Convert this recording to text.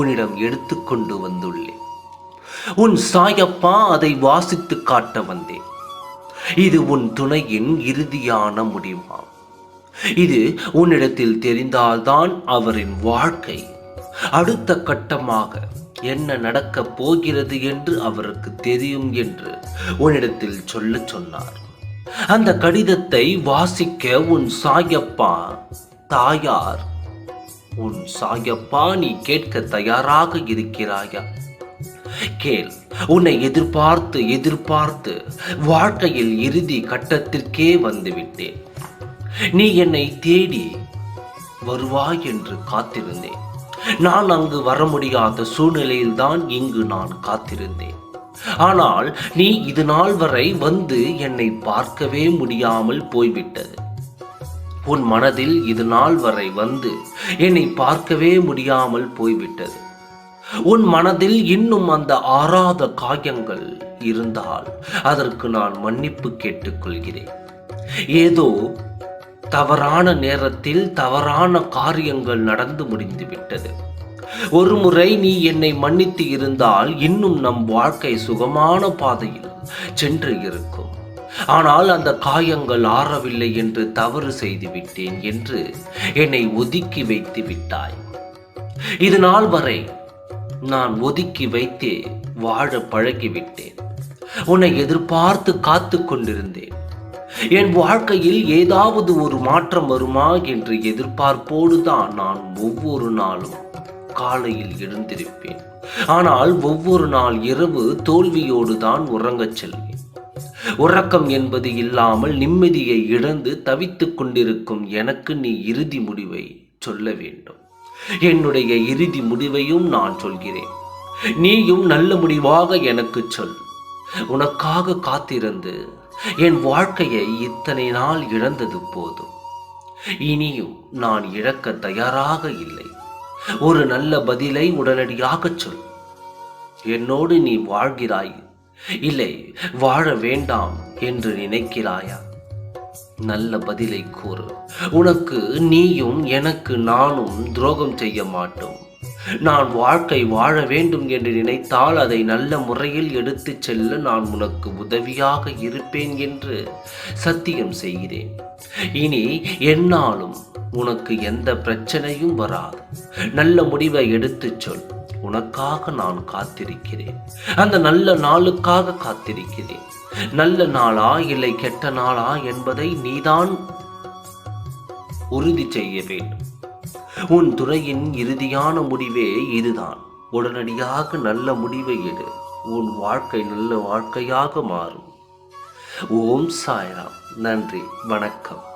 உன்னிடம் எடுத்துக்கொண்டு வந்துள்ளேன். உன் சாயப்பா அதை வாசித்து காட்ட வந்தேன். இது உன் துணையின் இறுதியான முடிவாம். இது உன்னிடத்தில் தெரிந்தால்தான் அவரின் வாழ்க்கை. அடுத்த கட்டமாக என்ன நடக்கப் போகிறது என்று அவருக்கு தெரியும் என்று உன்னிடத்தில் சொல்ல சொன்னார். அந்த கடிதத்தை வாசிக்க உன் சாயப்பா தாயார் உன் சாயப்பா நீ கேட்க தயாராக இருக்கிறாயா? கேள் உன்னை எதிர்பார்த்து எதிர்பார்த்து வாழ்க்கையில் இறுதி கட்டத்திற்கே வந்துவிட்டேன். நீ என்னை தேடி வருவாய் என்று காத்திருந்தேன். நான் அங்கு வர முடியாத சூழ்நிலையில்தான் இங்கு நான் காத்திருந்தேன். ஆனால் நீ இது நாள் வரை வந்து என்னை பார்க்கவே முடியாமல் போய்விட்டது. உன் மனதில் இது நாள் வரை வந்து என்னை பார்க்கவே முடியாமல் போய்விட்டது. உன் மனதில் இன்னும் அந்த ஆறாத காயங்கள் இருந்தால் அதற்கு நான் மன்னிப்பு கேட்டுக்கொள்கிறேன். ஏதோ தவறான நேரத்தில் தவறான காரியங்கள் நடந்து முடிந்துவிட்டது. ஒரு முறை நீ என்னை மன்னித்து இருந்தால் இன்னும் நம் வாழ்க்கை சுகமான பாதையில் சென்று இருக்கும். ஆனால் அந்த காயங்கள் ஆறவில்லை என்று தவறு செய்து விட்டேன் என்று என்னை ஒதுக்கி வைத்து விட்டாய். இது நாள் வரை நான் ஒதுக்கி வைத்தே வாழ பழகிவிட்டேன். உன்னை எதிர்பார்த்து காத்து கொண்டிருந்தேன். என் வாழ்க்கையில் ஏதாவது ஒரு மாற்றம் வருமா என்று எதிர்பார்ப்போடு தான் நான் ஒவ்வொரு நாளும் காலையில் எழுந்திருப்பேன். ஆனால் ஒவ்வொரு நாள் இரவு தோல்வியோடு தான் உறங்கச் செல்வேன். உறக்கம் என்பது இல்லாமல் நிம்மதியை இழந்து தவித்துக் கொண்டிருக்கும் எனக்கு நீ இறுதி முடிவை சொல்ல வேண்டும். என்னுடைய இறுதி முடிவையும் நான் சொல்கிறேன். நீயும் நல்ல முடிவாக எனக்கு சொல். உனக்காக காத்திருந்து என் வாழ்க்கையை இத்தனை நாள் இழந்தது போதும். இனியும் நான் இழக்க தயாராக இல்லை. ஒரு நல்ல பதிலை உடனடியாகச் சொல். என்னோடு நீ வாழ்கிறாய். இல்லை வாழ வேண்டாம் என்று நினைக்கிறாயா? நல்ல பதிலை கூறு. உனக்கு நீயும் எனக்கு நானும் துரோகம் செய்ய மாட்டோம். நான் வாழ்க்கை வாழ வேண்டும் என்று நினைத்தால் அதை நல்ல முறையில் எடுத்துச் செல்ல நான் உனக்கு உதவியாக இருப்பேன் என்று சத்தியம் செய்கிறேன். இனி என்னாலும் உனக்கு எந்த பிரச்சனையும் வராது. நல்ல முடிவை எடுத்துச் சொல். உனக்காக நான் காத்திருக்கிறேன். அந்த நல்ல நாளுக்காக காத்திருக்கிறேன். நல்ல நாளா இல்லை கெட்ட நாளா என்பதை நீதான் உறுதி செய்ய வேண்டும். உன் துறையின் இறுதியான முடிவே இதுதான். உடனடியாக நல்ல முடிவை எடு. உன் வாழ்க்கை நல்ல வாழ்க்கையாக மாறும். ஓம் சாய்ராம். நன்றி. வணக்கம்.